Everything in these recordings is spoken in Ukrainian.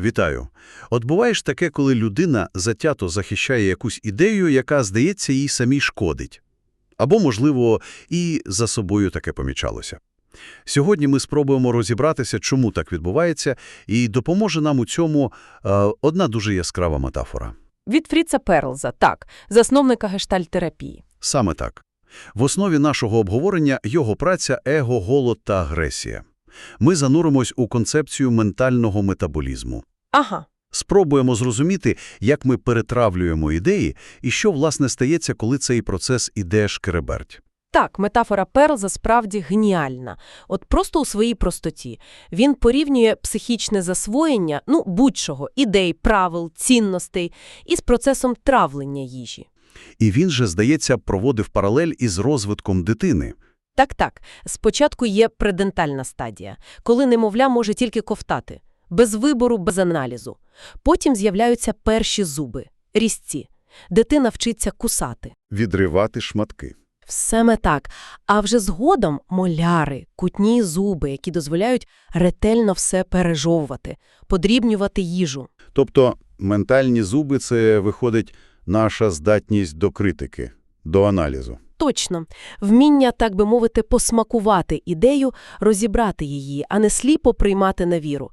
Вітаю. От буває ж таке, коли людина затято захищає якусь ідею, яка, здається, їй самій шкодить. Або, можливо, і за собою таке помічалося. Сьогодні ми спробуємо розібратися, чому так відбувається, і допоможе нам у цьому е, одна дуже яскрава метафора. Від Фріца Перлза, так, засновника гештальтерапії. Саме так. В основі нашого обговорення його праця «Его, голод та агресія». Ми зануримось у концепцію ментального метаболізму. Ага, Спробуємо зрозуміти, як ми перетравлюємо ідеї і що, власне, стається, коли цей процес іде шкереберть. так, метафора Перлза справді геніальна. От просто у своїй простоті. Він порівнює психічне засвоєння, ну, будь-чого, ідей, правил, цінностей, із процесом травлення їжі. І він же, здається, проводив паралель із розвитком дитини. Так-так, спочатку є предентальна стадія, коли немовля може тільки ковтати, без вибору, без аналізу. Потім з'являються перші зуби, різці. Дитина вчиться кусати. Відривати шматки. Саме так. А вже згодом моляри, кутні зуби, які дозволяють ретельно все пережовувати, подрібнювати їжу. Тобто ментальні зуби – це, виходить, наша здатність до критики, до аналізу. Точно. Вміння, так би мовити, посмакувати ідею, розібрати її, а не сліпо приймати на віру.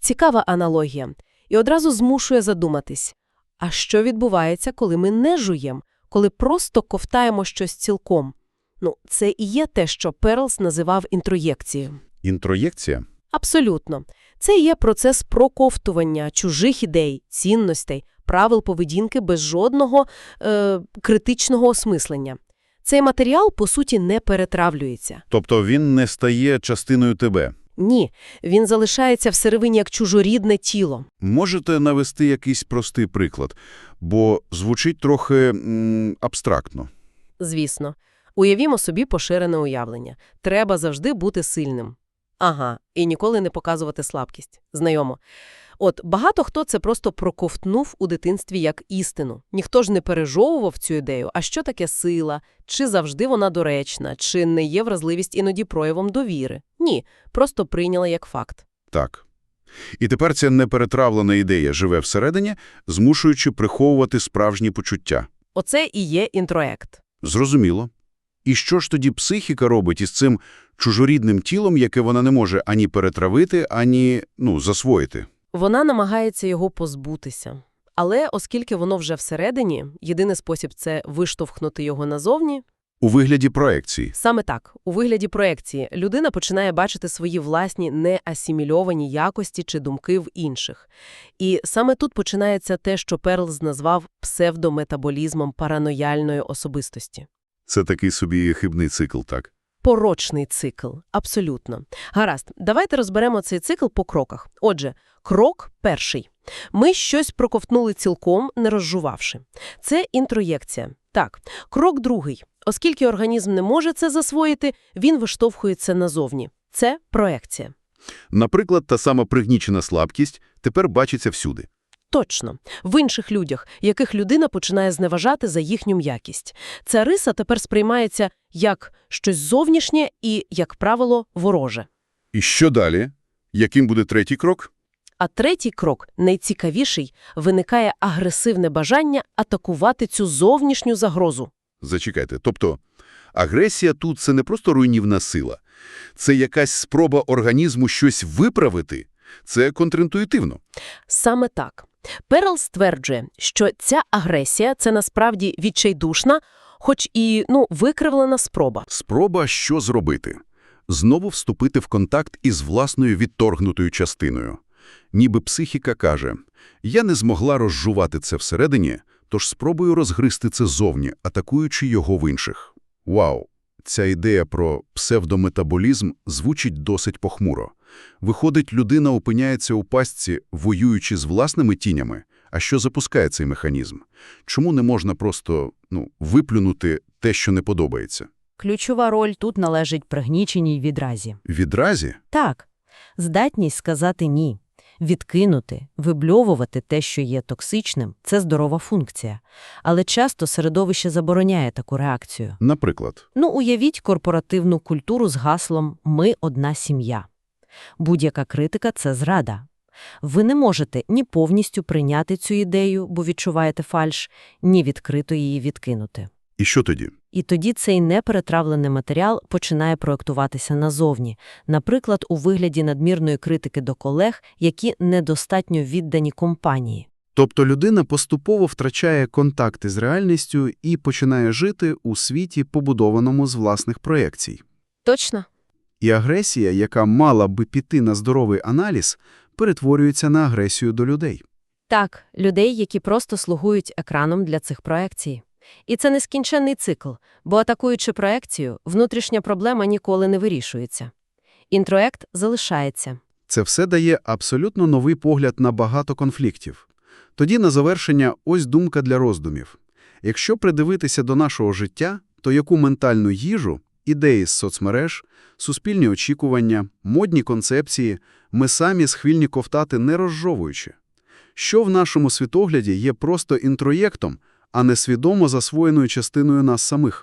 Цікава аналогія. І одразу змушує задуматись. А що відбувається, коли ми не жуємо, коли просто ковтаємо щось цілком? Ну, це і є те, що Перлс називав інтроєкцією. Інтроєкція? Абсолютно. Це є процес проковтування чужих ідей, цінностей, правил поведінки без жодного е, критичного осмислення. Цей матеріал, по суті, не перетравлюється. Тобто він не стає частиною тебе. Ні, він залишається всередині як чужорідне тіло. Можете навести якийсь простий приклад, бо звучить трохи м, абстрактно. Звісно. Уявімо собі поширене уявлення. Треба завжди бути сильним. Ага, і ніколи не показувати слабкість. Знайомо. От багато хто це просто проковтнув у дитинстві як істину. Ніхто ж не пережовував цю ідею, а що таке сила, чи завжди вона доречна, чи не є вразливість іноді проявом довіри. Ні, просто прийняла як факт. Так. І тепер ця неперетравлена ідея живе всередині, змушуючи приховувати справжні почуття. Оце і є інтроект. Зрозуміло. І що ж тоді психіка робить із цим чужорідним тілом, яке вона не може ані перетравити, ані, ну, засвоїти? Вона намагається його позбутися. Але оскільки воно вже всередині, єдиний спосіб – це виштовхнути його назовні. У вигляді проекції. Саме так, у вигляді проекції, людина починає бачити свої власні неасімільовані якості чи думки в інших. І саме тут починається те, що Перлз назвав псевдометаболізмом паранояльної особистості. Це такий собі хибний цикл, так? Порочний цикл, абсолютно. Гаразд, давайте розберемо цей цикл по кроках. Отже, крок перший. Ми щось проковтнули цілком, не розжувавши. Це інтроєкція. Так. Крок другий. Оскільки організм не може це засвоїти, він виштовхується назовні. Це проекція. Наприклад, та сама пригнічена слабкість тепер бачиться всюди. Точно. В інших людях, яких людина починає зневажати за їхню м'якість. Ця риса тепер сприймається як щось зовнішнє і, як правило, вороже. І що далі? Яким буде третій крок? А третій крок, найцікавіший, виникає агресивне бажання атакувати цю зовнішню загрозу. Зачекайте. Тобто, агресія тут – це не просто руйнівна сила. Це якась спроба організму щось виправити. Це контрінтуїтивно. Саме так. Перл стверджує, що ця агресія – це насправді відчайдушна, хоч і, ну, викривлена спроба. Спроба що зробити? Знову вступити в контакт із власною відторгнутою частиною. Ніби психіка каже, я не змогла розжувати це всередині, тож спробую розгризти це зовні, атакуючи його в інших. Вау! Ця ідея про псевдометаболізм звучить досить похмуро. Виходить, людина опиняється у пастці, воюючи з власними тінями. А що запускає цей механізм? Чому не можна просто, ну, виплюнути те, що не подобається? Ключова роль тут належить пригніченій відразі. Відразі? Так, здатність сказати «ні», відкинути, вибльовувати те, що є токсичним – це здорова функція. Але часто середовище забороняє таку реакцію. Наприклад. Ну, уявіть корпоративну культуру з гаслом «ми одна сім'я». Будь-яка критика – це зрада. Ви не можете ні повністю прийняти цю ідею, бо відчуваєте фальш, ні відкрито її відкинути. І що тоді? І тоді цей неперетравлений матеріал починає проектуватися назовні, наприклад, у вигляді надмірної критики до колег, які недостатньо віддані компанії. Тобто людина поступово втрачає контакти з реальністю і починає жити у світі, побудованому з власних проєкцій. Точно? І агресія, яка мала би піти на здоровий аналіз, перетворюється на агресію до людей. Так, людей, які просто слугують екраном для цих проекцій. І це нескінченний цикл, бо атакуючи проекцію, внутрішня проблема ніколи не вирішується. Інтроект залишається. Це все дає абсолютно новий погляд на багато конфліктів. Тоді на завершення ось думка для роздумів. Якщо придивитися до нашого життя, то яку ментальну їжу, ідеї з соцмереж, суспільні очікування, модні концепції ми самі схильні ковтати не розжовуючи? Що в нашому світогляді є просто інтроєктом, а не свідомо засвоєною частиною нас самих?